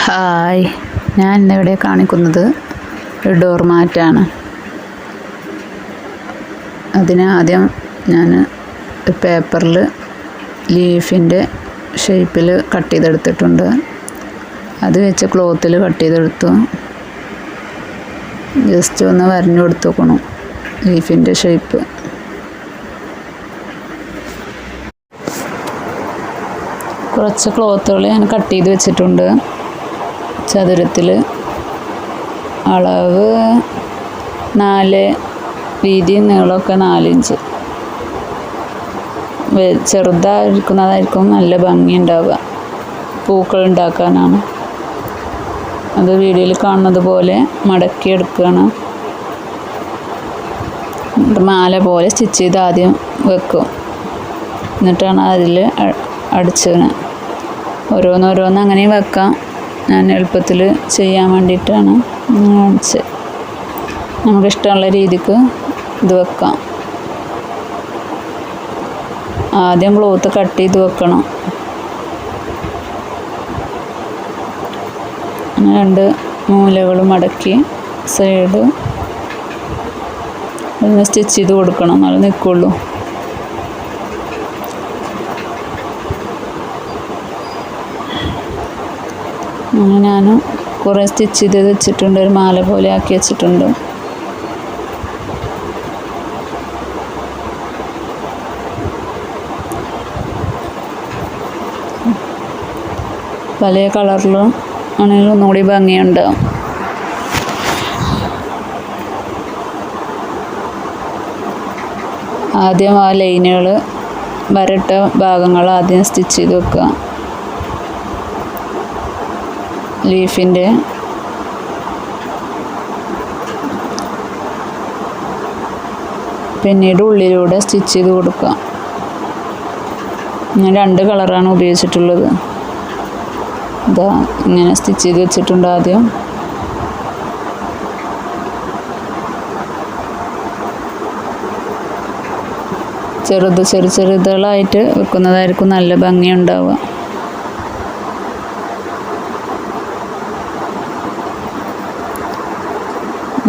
Hi. ഞാൻ ഇന്നിവിടെ കാണിക്കുന്നത് ഒരു ഡോർ മാറ്റാണ് അതിന് ആദ്യം ഞാൻ പേപ്പറിൽ ലീഫിന്റെ ഷേപ്പിൽ കട്ട് ചെയ്തെടുത്തിട്ടുണ്ട്. അത് വെച്ച് ക്ലോത്തിൽ കട്ട് ചെയ്തെടുത്തു. ജസ്റ്റ് ഒന്ന് വരഞ്ഞു കൊടുത്തേക്കണം ലീഫിന്റെ ഷേപ്പ് കുറച്ച് ക്ലോത്തുകൾ ഞാൻ കട്ട് ചെയ്ത് വെച്ചിട്ടുണ്ട്. ചതുരത്തിൽ അളവ് നാല് വീതി നീളമൊക്കെ നാലിഞ്ച് ചെറുതായിരിക്കുന്നതായിരിക്കും നല്ല ഭംഗി ഉണ്ടാവുക. പൂക്കൾ ഉണ്ടാക്കാനാണ്. അത് വീഡിയോയിൽ കാണുന്നത് പോലെ മടക്കി എടുക്കുകയാണ്. എന്നിട്ട് മാല പോലെ സ്റ്റിച്ച് ചെയ്ത് ആദ്യം വെക്കും. എന്നിട്ടാണ് അതിൽ അടിച്ചത് ഓരോന്നോരോന്ന് അങ്ങനെയും വെക്കാം. ഞാൻ എളുപ്പത്തിൽ ചെയ്യാൻ വേണ്ടിയിട്ടാണ് കാണിച്ചത്. നമുക്കിഷ്ടമുള്ള രീതിക്ക് ഇത് വെക്കാം. ആദ്യം ക്ലോത്ത് കട്ട് ചെയ്ത് വെക്കണം. രണ്ട് മൂലകൾ മടക്കി സൈഡ് സ്റ്റിച്ച് ചെയ്ത് കൊടുക്കണം. എന്നാലും നിൽക്കുള്ളൂ. അങ്ങനെ ഞാൻ കുറേ സ്റ്റിച്ച് ചെയ്ത് വെച്ചിട്ടുണ്ട് ഒരു മാല പോലെ ആക്കി വെച്ചിട്ടുണ്ട്. പല കളറിലും ആണെങ്കിൽ ഒന്നുകൂടി ഭംഗിയുണ്ടാവും ആദ്യം ആ ലൈനുകൾ വരട്ട ഭാഗങ്ങൾ ആദ്യം സ്റ്റിച്ച് ചെയ്ത് വെക്കുക. ലീഫിന്റെ പിന്നീട് ഉള്ളിലൂടെ സ്റ്റിച്ച് ചെയ്ത് കൊടുക്കുക. ഞാൻ രണ്ട് കളറാണ് ഉപയോഗിച്ചിട്ടുള്ളത്. ഇതാ ഇങ്ങനെ സ്റ്റിച്ച് ചെയ്ത് വെച്ചിട്ടുണ്ട് ആദ്യം. ചെറുത് ചെറു ചെറുതുകളായിട്ട് വെക്കുന്നതായിരിക്കും നല്ല ഭംഗി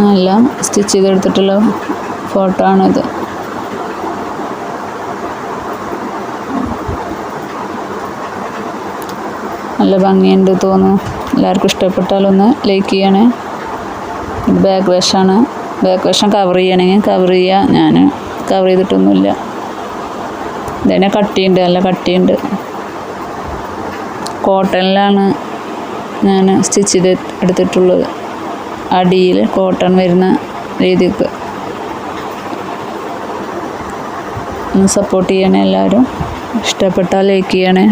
എല്ലാം സ്റ്റിച്ച് ചെയ്തെടുത്തിട്ടുള്ള ഫോട്ടോ ആണിത്. നല്ല ഭംഗിയുണ്ട് തോന്നുന്നു. എല്ലാവർക്കും ഇഷ്ടപ്പെട്ടാലൊന്ന് ലൈക്ക് ചെയ്യണേ. ബാക്ക് വശമാണ് ബാക്ക് വശം കവർ ചെയ്യണമെങ്കിൽ കവർ ചെയ്യുക ഞാൻ കവർ ചെയ്തിട്ടൊന്നുമില്ല. ഇതിനെ കട്ടിയുണ്ട്. നല്ല കട്ടിയുണ്ട്. കോട്ടണിലാണ് ഞാൻ സ്റ്റിച്ച് ചെയ്ത് എടുത്തിട്ടുള്ളത്. അടിയിൽ കോട്ടൺ വരുന്ന രീതിക്ക് ഒന്ന് സപ്പോർട്ട് ചെയ്യണേ എല്ലാവരും. ഇഷ്ടപ്പെട്ടാൽ ലൈക്ക് ചെയ്യണേ.